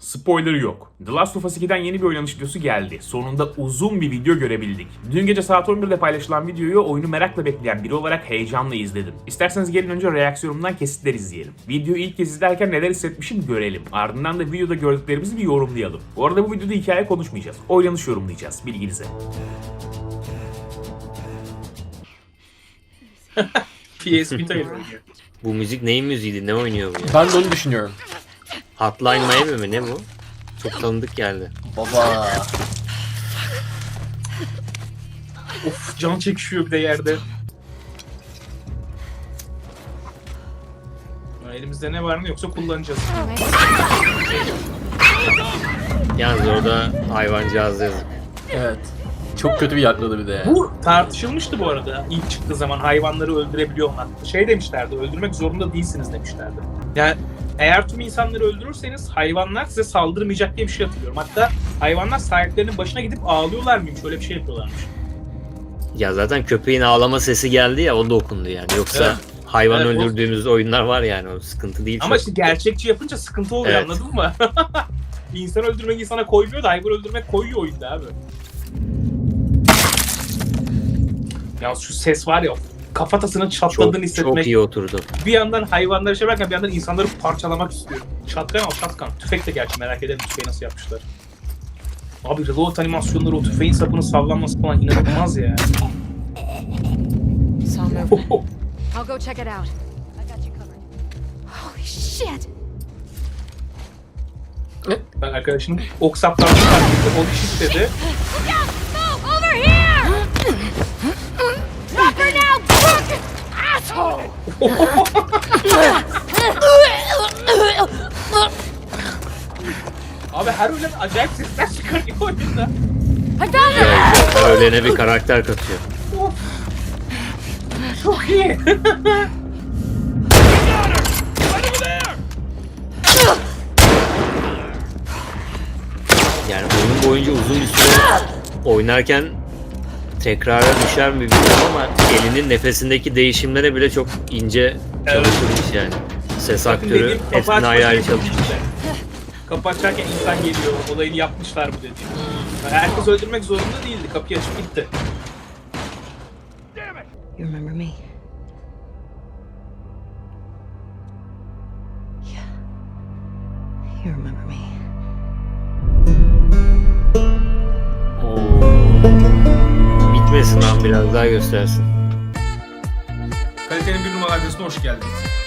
Spoiler yok. The Last of Us 2'den yeni bir oynanış videosu geldi. Sonunda uzun bir video görebildik. Dün gece saat 11'de paylaşılan videoyu oyunu merakla bekleyen biri olarak heyecanla izledim. İsterseniz gelin önce reaksiyonumdan kesitler izleyelim. Videoyu ilk kez izlerken neler hissetmişim görelim. Ardından da videoda gördüklerimizi bir yorumlayalım. Bu arada bu videoda hikaye konuşmayacağız. Oynanış yorumlayacağız bilginize. PS Vita'yı oynuyor. Bu müzik neyin müziğiydi? Ne oynuyor bu ya? Ben de onu düşünüyorum. Hotline Miami mi? Ne bu? Çok tanıdık geldi. Baba. Of can çekişiyor bir de yerde. Elimizde ne var mı yoksa kullanacağız. Yalnız orada hayvancağız yazık. Evet. Çok kötü bir yakladı bir de ya. Bu tartışılmıştı bu arada ilk çıktığı zaman hayvanları öldürebiliyor mu? Şey demişlerdi öldürmek zorunda değilsiniz demişlerdi. Yani eğer tüm insanları öldürürseniz hayvanlar size saldırmayacak diye bir şey hatırlıyorum. Hatta hayvanlar sahiplerinin başına gidip ağlıyorlar mıymış öyle bir şey yapıyorlarmış. Ya zaten köpeğin ağlama sesi geldi ya o da okundu yani. Yoksa Evet. hayvan Evet, o- öldürdüğümüz oyunlar var yani o sıkıntı değil. Ama çok. işte gerçekçi yapınca sıkıntı oluyor Evet. anladın mı? İnsan öldürmek insana koymuyor da hayvan öldürmek koyuyor oyunda abi. Ya şu ses var ya kafatasının çatladığını çok, hissetmek. çok iyi oturdu. Bir yandan hayvanları severken bir yandan insanları parçalamak istiyorum. Şatkan al şatkan. Tüfek de gerçi merak ederim tüfeği nasıl yapmışlar. Abi reload animasyonları o tüfeğin sapının sallanması falan inanılmaz ya. Saw movement. I'll go check it out. I got you covered. Holy shit! Ben arkadaşının ok saplarını fark etti. O shit dedi. Abi her ölen acayip sesler çıkarıyor oyunda. I found her! Öylene bir karakter katıyor. Çok iyi. Yani oyun boyunca uzun bir süre oynarken tekrara düşer mi bilmiyorum ama elinin nefesindeki değişimlere bile çok ince çalışılmış yani. Ses aktörü Dediğim kapı hepsini açmak ayrı ayrı için çalışmış. Kapı açarken insan geliyor. Olayını yapmışlar bu. Yani herkes öldürmek zorunda değildi. Kapıyı açıp gitti. You remember me? Yeah. You remember me. Bitmesin lan biraz daha göstersin. Kalitenin bir numaralı adresine hoş geldiniz.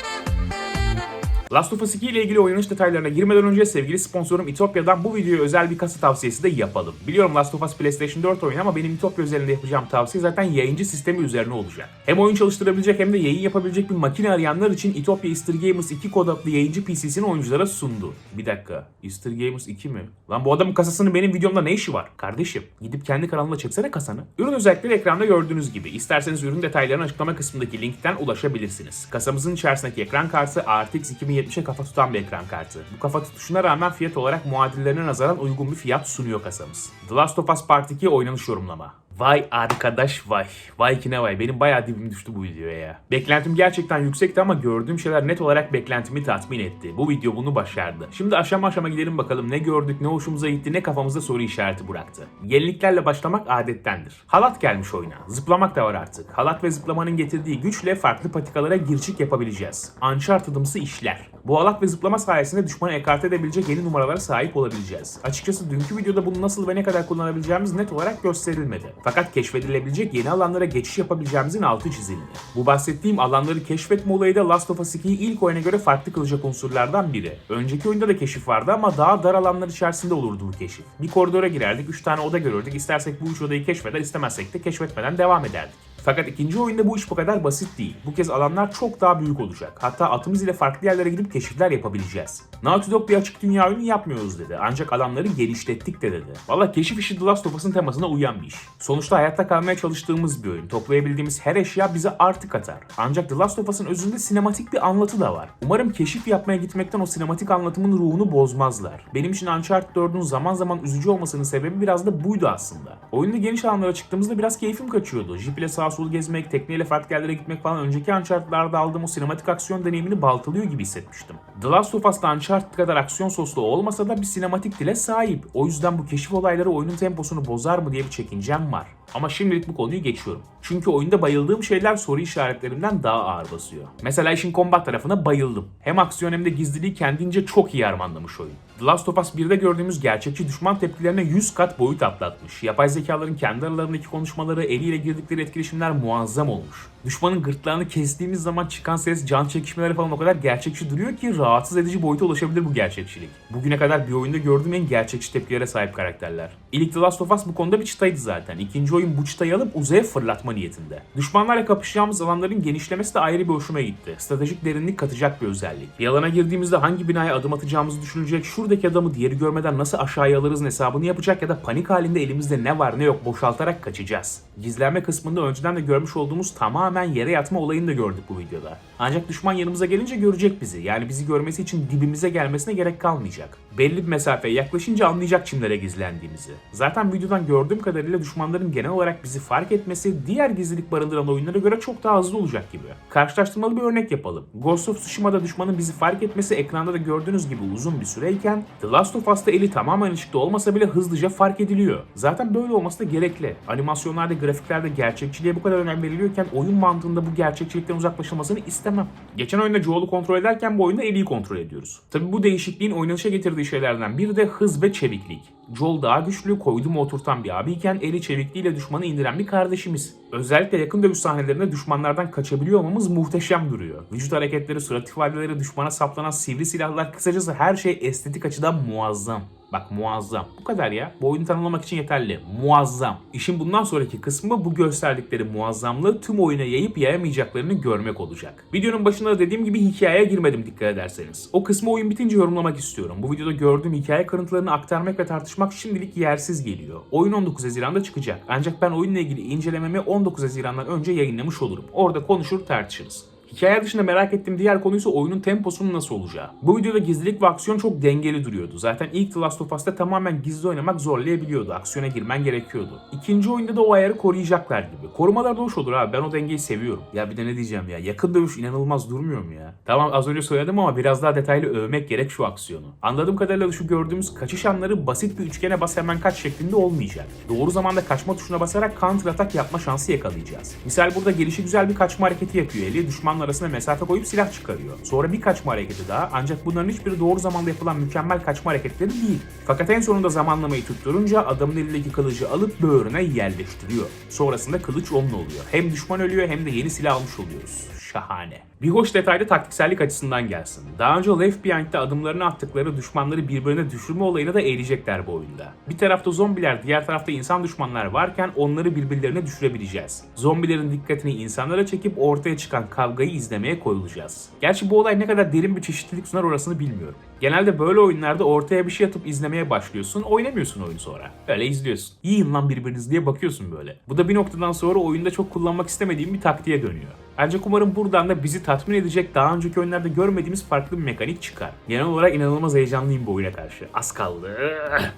Last of Us 2 ile ilgili oynanış detaylarına girmeden önce sevgili sponsorum Itopya'dan bu videoya özel bir kasa tavsiyesi de yapalım. Biliyorum Last of Us PlayStation 4 oyunu ama benim Itopya üzerinde yapacağım tavsiye zaten yayıncı sistemi üzerine olacak. Hem oyun çalıştırabilecek hem de yayın yapabilecek bir makine arayanlar için Itopya Easter Gamers 2 kod adlı yayıncı PC'sini oyunculara sundu. Bir dakika, Easter Gamers 2 mi? Lan bu adamın kasasının benim videomda ne işi var? Kardeşim, gidip kendi kanalına çeksene kasanı. Ürün özellikleri ekranda gördüğünüz gibi. İsterseniz ürün detaylarını açıklama kısmındaki linkten ulaşabilirsiniz. Kasamızın içerisindeki ekran kartı RTX 2070'e kafa tutan bir ekran kartı. Bu kafa tutuşuna rağmen fiyat olarak muadillerine nazaran uygun bir fiyat sunuyor kasamız. The Last of Us Part 2 oynanış yorumlama. Vay arkadaş vay. Vay ki ne vay. Benim bayağı dibim düştü bu videoya ya. Beklentim gerçekten yüksekti ama gördüğüm şeyler net olarak beklentimi tatmin etti. Bu video bunu başardı. Şimdi aşama aşama gidelim bakalım ne gördük, ne hoşumuza gitti, ne kafamızda soru işareti bıraktı. Yeniliklerle başlamak adettendir. Halat gelmiş oyuna. Zıplamak da var artık. Halat ve zıplamanın getirdiği güçle farklı patikalara girişik yapabileceğiz. Uncharted'ımsı işler. Bu halat ve zıplama sayesinde düşmanı ekarte edebilecek yeni numaralara sahip olabileceğiz. Açıkçası dünkü videoda bunu nasıl ve ne kadar kullanabileceğimiz net olarak gösterilmedi. Fakat keşfedilebilecek yeni alanlara geçiş yapabileceğimizin altı çizildi. Bu bahsettiğim alanları keşfetme olayı da Last of Us 2'yi ilk oyuna göre farklı kılacak unsurlardan biri. Önceki oyunda da keşif vardı ama daha dar alanlar içerisinde olurdu bu keşif. Bir koridora girerdik, 3 tane oda görürdük. İstersek bu üç odayı keşfeder, istemezsek de keşfetmeden devam ederdik. Fakat ikinci oyunda bu iş bu kadar basit değil. Bu kez alanlar çok daha büyük olacak. Hatta atımız ile farklı yerlere gidip keşifler yapabileceğiz. Naughty Dog bir açık dünya oyunu yapmıyoruz dedi. Ancak alanları genişlettik de dedi. Valla keşif işi The Last of Us'ın temasına uyan bir iş. Sonuçta hayatta kalmaya çalıştığımız bir oyun. Toplayabildiğimiz her eşya bize artı katar. Ancak The Last of Us'ın özünde sinematik bir anlatı da var. Umarım keşif yapmaya gitmekten o sinematik anlatımın ruhunu bozmazlar. Benim için Uncharted 4'ün zaman zaman üzücü olmasının sebebi biraz da buydu aslında. Oyunda geniş alanlara çıktığımızda biraz keyfim kaçıyordu. Jip ile sağa sağa sola gezmek, tekneyle farklı yerlere gitmek falan önceki Uncharted'larda aldığım o sinematik aksiyon deneyimini baltalıyor gibi hissetmiştim. The Last of Us'ta Uncharted kadar aksiyon soslu olmasa da bir sinematik dile sahip. O yüzden bu keşif olayları oyunun temposunu bozar mı diye bir çekincem var. Ama şimdilik bu konuyu geçiyorum. Çünkü oyunda bayıldığım şeyler soru işaretlerimden daha ağır basıyor. Mesela işin combat tarafına bayıldım. Hem aksiyon hem de gizliliği kendince çok iyi harmanlamış oyun. The Last of Us 1'de gördüğümüz gerçekçi düşman tepkilerine 100 kat boyut atlatmış. Yapay zekaların kendi aralarındaki konuşmaları, eliyle girdikleri etkileşimler muazzam olmuş. Düşmanın gırtlağını kestiğimiz zaman çıkan ses, can çekişmeleri falan o kadar gerçekçi duruyor ki rahatsız edici boyuta ulaşabilir bu gerçekçilik. Bugüne kadar bir oyunda gördüğüm en gerçekçi tepkilere sahip karakterler. İlk The Last of Us bu konuda bir çıtaydı zaten. İkinci oyun bu çıtayı alıp uzaya fırlatma niyetinde. Düşmanlarla kapışacağımız alanların genişlemesi de ayrı bir hoşuma gitti. Stratejik derinlik katacak bir özellik. Bir alana girdiğimizde hangi binaya adım atacağımızı düşünecek, şuradaki adamı diğeri görmeden nasıl aşağıya alırız hesabını yapacak ya da panik halinde elimizde ne var ne yok boşaltarak kaçacağız. Gizlenme kısmında önceden de görmüş olduğumuz tamamen yere yatma olayını da gördük bu videoda. Ancak düşman yanımıza gelince görecek bizi. Yani bizi görmesi için dibimize gelmesine gerek kalmayacak. Belli bir mesafeye yaklaşınca anlayacak çimlere gizlendiğimizi. Zaten videodan gördüğüm kadarıyla düşmanların genel olarak bizi fark etmesi diğer gizlilik barındıran oyunlara göre çok daha hızlı olacak gibi. Karşılaştırmalı bir örnek yapalım. Ghost of Tsushima'da düşmanın bizi fark etmesi ekranda da gördüğünüz gibi uzun bir süreyken The Last of Us'ta eli tamamen ışıkta olmasa bile hızlıca fark ediliyor. Zaten böyle olması da gerekli. Animasyonlarda, grafiklerde gerçekçiliğe bu kadar önem veriliyorken oyun mantığında bu gerçekçilikten uzaklaşılmasını istemem. Geçen oyunda Joel'u kontrol ederken bu oyunda Ellie'yi kontrol ediyoruz. Tabi bu değişikliğin oynanışa getirdiği şeylerden biri de hız ve çeviklik. Joel daha güçlü, koydu mu oturtan bir abiyken Ellie çevikliğiyle düşmanı indiren bir kardeşimiz. Özellikle yakın dövüş sahnelerinde düşmanlardan kaçabiliyor olmamız muhteşem duruyor. Vücut hareketleri, surat ifadeleri, düşmana saplanan sivri silahlar, kısacası her şey estetik açıdan muazzam. Bak muazzam. Bu kadar ya. Bu oyunu tanımlamak için yeterli. Muazzam. İşin bundan sonraki kısmı bu gösterdikleri muazzamlığı tüm oyuna yayıp yayamayacaklarını görmek olacak. Videonun başında da dediğim gibi hikayeye girmedim dikkat ederseniz. O kısmı oyun bitince yorumlamak istiyorum. Bu videoda gördüğüm hikaye kırıntılarını aktarmak ve tartışmak şimdilik yersiz geliyor. Oyun 19 Haziran'da çıkacak. Ancak ben oyunla ilgili incelememi 19 Haziran'dan önce yayınlamış olurum. Orada konuşur tartışırız. Hikaye dışında merak ettiğim diğer konu ise oyunun temposunun nasıl olacağı. Bu videoda gizlilik ve aksiyon çok dengeli duruyordu. Zaten ilk The Last of Us'ta tamamen gizli oynamak zorlayabiliyordu. Aksiyona girmen gerekiyordu. İkinci oyunda da o ayarı koruyacaklar gibi. Korumalar da hoş olur abi. Ben o dengeyi seviyorum. Ya bir de ne diyeceğim ya. Yakın dövüş inanılmaz durmuyor mu ya? Tamam az önce söyledim ama biraz daha detaylı övmek gerek şu aksiyonu. Anladığım kadarıyla şu gördüğümüz kaçış anları basit bir üçgene bas hemen kaç şeklinde olmayacak. Doğru zamanda kaçma tuşuna basarak counter atak yapma şansı yakalayacağız. Misal burada gelişi güzel bir kaçma hareketi yapıyor Eli. Düşmanın arasına mesafe koyup silah çıkarıyor. Sonra bir kaçma hareketi daha ancak bunların hiçbiri doğru zamanda yapılan mükemmel kaçma hareketleri değil. Fakat en sonunda zamanlamayı tutturunca adamın elindeki kılıcı alıp böğrüne yerleştiriyor. Sonrasında kılıç onun oluyor. Hem düşman ölüyor hem de yeni silah almış oluyoruz. Şahane. Bir hoş detayda taktiksellik açısından gelsin. Daha önce Left Behind'de adımlarını attıkları düşmanları birbirine düşürme olayına da eğilecekler bu oyunda. Bir tarafta zombiler, diğer tarafta insan düşmanlar varken onları birbirlerine düşürebileceğiz. Zombilerin dikkatini insanlara çekip ortaya çıkan kavgayı izlemeye koyulacağız. Gerçi bu olay ne kadar derin bir çeşitlilik sunar orasını bilmiyorum. Genelde böyle oyunlarda ortaya bir şey atıp izlemeye başlıyorsun, oynamıyorsun oyunu sonra. Öyle izliyorsun. Yiyin lan birbiriniz diye bakıyorsun böyle. Bu da bir noktadan sonra oyunda çok kullanmak istemediğim bir taktiğe dönüyor. Ancak umarım buradan da bizi tatmin edecek daha önceki oyunlarda görmediğimiz farklı bir mekanik çıkar. Genel olarak inanılmaz heyecanlıyım bu oyuna karşı. Az kaldı.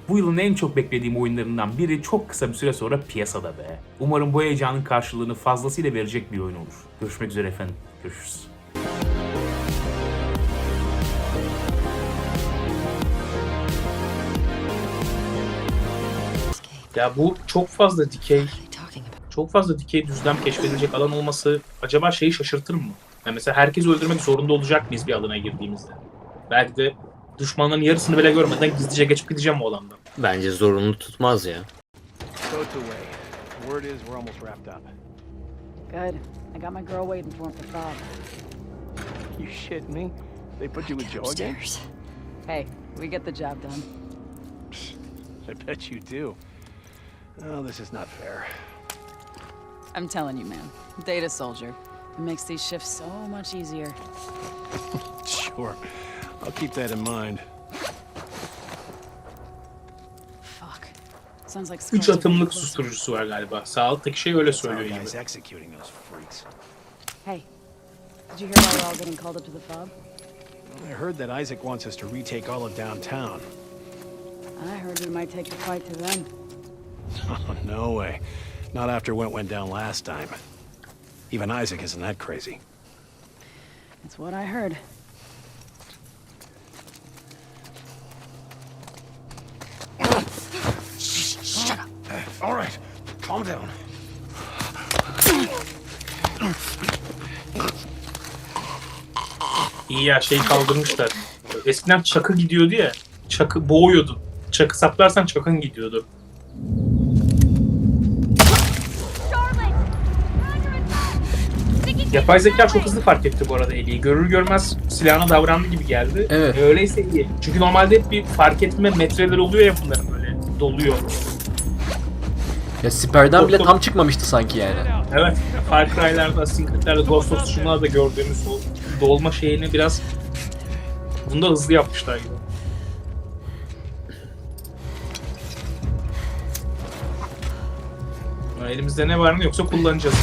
Bu yılın en çok beklediğim oyunlarından biri çok kısa bir süre sonra piyasada be. Umarım bu heyecanın karşılığını fazlasıyla verecek bir oyun olur. Görüşmek üzere efendim. Görüşürüz. Ya bu çok fazla dikey, çok fazla dikey düzlem keşfedilecek alan olması acaba şeyi şaşırtır mı? Yani mesela herkesi öldürmek zorunda olacak mıyız bir alana girdiğimizde? Belki de düşmanların yarısını bile görmeden gizlice geçip gideceğim o alandan. Bence zorunlu tutmaz ya. Good. I got my girl waiting for him for Bob. You shit me? They put you with Joe again? Hey, we get the job done. I bet you do. Oh, this is not fair. I'm telling you, man. Data soldier. It makes these shifts so much easier. Sure. I'll keep that in mind. Fuck. Sounds like 3 Scar's getting atımlık closer. susturucusu var galiba. Sağ alttaki şey öyle söylüyor guys gibi. executing those freaks. Hey, did you hear why we're all getting called up to the fob? I heard that Isaac wants us to retake all of downtown. I heard we might take the fight to them. Oh, no way. Not after what went down last time. Even Isaac isn't that crazy. That's what I heard. All right, calm down. İyi ya şey kaldırmışlar. Eskiden çakı gidiyordu ya. Çakı boğuyordu. Çakı saplarsan çakın gidiyordu. Yapay zeka çok hızlı fark etti bu arada Eli'yi. Görür görmez silahına davrandı gibi geldi. Evet. E, öyleyse iyi. Çünkü normalde hep bir fark etme metreleri oluyor ya bunların böyle doluyor. Ya siperden bile tam çıkmamıştı sanki yani. Evet. Far Cry'larda, Assassin's Creed'lerde, Ghost of Tsushima'da gördüğümüz o dolma şeyini biraz bunda hızlı yapmışlar gibi. Elimizde ne var ne yoksa kullanacağız.